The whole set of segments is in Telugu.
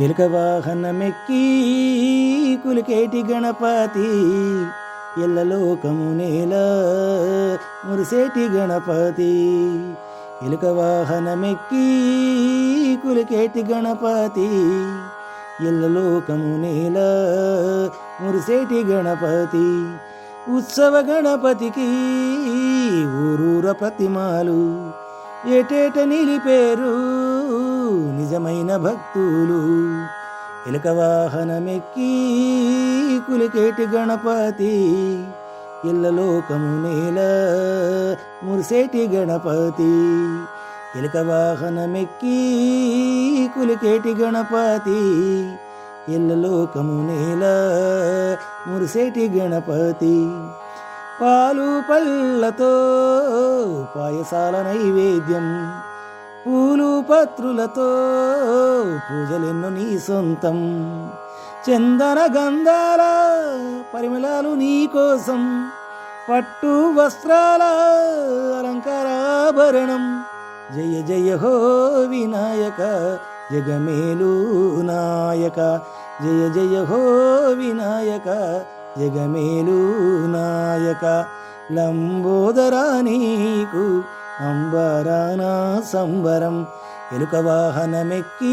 ఎలుక వాహనమెక్కి కులికేటి గణపతి. ఎల్లలోకము నేల మురిసేటి గణపతి. ఎలుక వాహనమెక్కి కులికేటి గణపతి. ఎల్లలోకము నేల మురిసేటి గణపతి. ఉత్సవ గణపతికి ఊరూర ప్రతిమాలు. ఏటేట నిలిపేరు నిజమైన భక్తులు. ఇలక వాహనమెక్కి కులికేటి గణపతి. ఇళ్ళలోకము నేల మురిసేటి గణపతి. ఇలక వాహనమెక్కి కులికేటి గణపతి. ఇళ్ళలోకము నేల మురిసేటి గణపతి. పాలు పళ్ళతో పాయసాల నైవేద్యం. పూలు పత్రులతో పూజలెన్ను నీ సొంతం. చందన గంధాల పరిమళాలు నీ కోసం. పట్టు వస్త్రాల అలంకారాభరణం. జయ జయ హో వినాయక జగమేలు నాయక. జయ జయ హో వినాయక జగమేలు నాయక. లంబోదరా నీకు అంబరానా సంబరం ఎలుక వాహనమెక్కి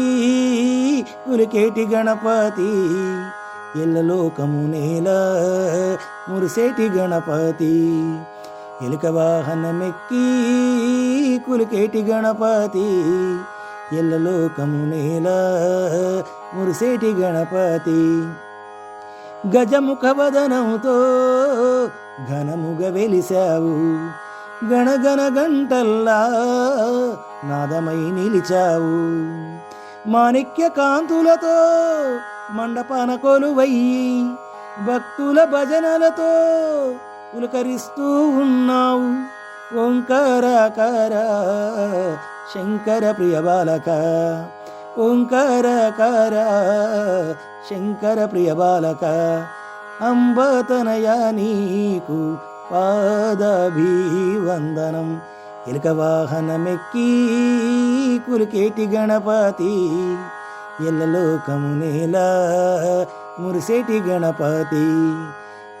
ఉలికేటి గణపతి. ఎల్లలోకము నేల మురిసేటి గణపతి. ఎలుక వాహనమెక్కి కులికేటి గణపతి. ఎల్లలోకము నేల మురిసేటి గణపతి. గజముఖ వదనంతో ఘనముగ వెలిశావు. గణగణ గంటల్లా నాదమై నిలిచావు. మాణిక్య కాంతులతో మండపాన కొలువయ్యి భక్తుల భజనలతో పులకరిస్తూ ఉన్నావు. ఓంకారాకార శంకర ప్రియ బాలక ఓంకారాకార శంకర ప్రియ బాలక అంబతనయా నీకు పాదాభివందనం. ఎలుక వాహనమెక్కి కులికేటి గణపతి. ఎల్లలోకము నేల మురిసేటి గణపతి.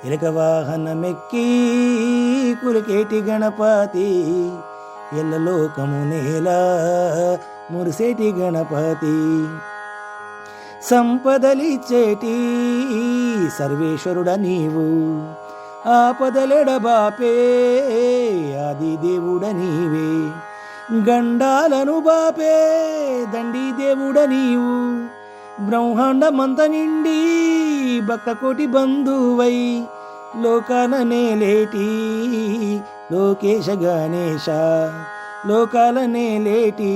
ఎలుక వాహనమెక్కి కులికేటి గణపతి. ఎల్లలోకము నేల మురిసేటి గణపతి. సంపదలిచ్చేటి సర్వేశ్వరుడ నీవు. ఆపదలెడబాపే ఆది దేవుడ నీవే గండాలను బాపే దండి దేవుడ నీవు బ్రహ్మాండమంత నిండి భక్త కోటి బంధువై. లోకాలనే లేటి లోకేశ గణేశ లోకాలనే లేటి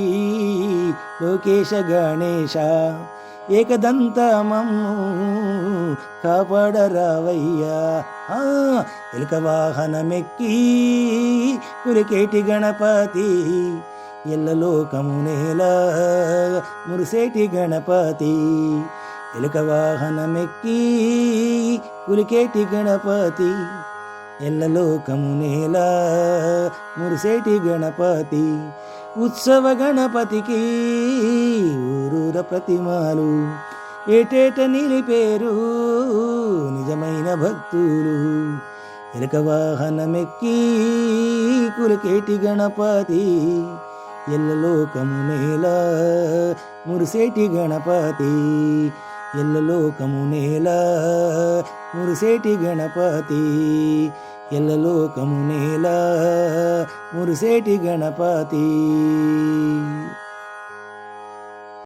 లోకేశ గణేశ ఏకదంతమము కాపాడరావయ్యా. ఆ, ఎలుక వాహనమెక్కి కురికేటి గణపతి. ఎల్లలోకము నేల మురిసేటి గణపతి. ఎలుక వాహనమెక్కి కులికేటి గణపతి. ఎల్లలోకము నేల మురిసేటి గణపతి. ఉత్సవ గణపతికి ఊరూర ప్రతిమాలు ఏటేట నిలిపేరు నిజమైన భక్తులు. ఎలుక వాహనమెక్కి కులకేటి గణపతి ఎల్లలోకము నేల మురిసేటి గణపతి. ఎల్లలోకము నేల మురిసేటి గణపతి. ఎల్లలోకము నేల మురిసేటి గణపతి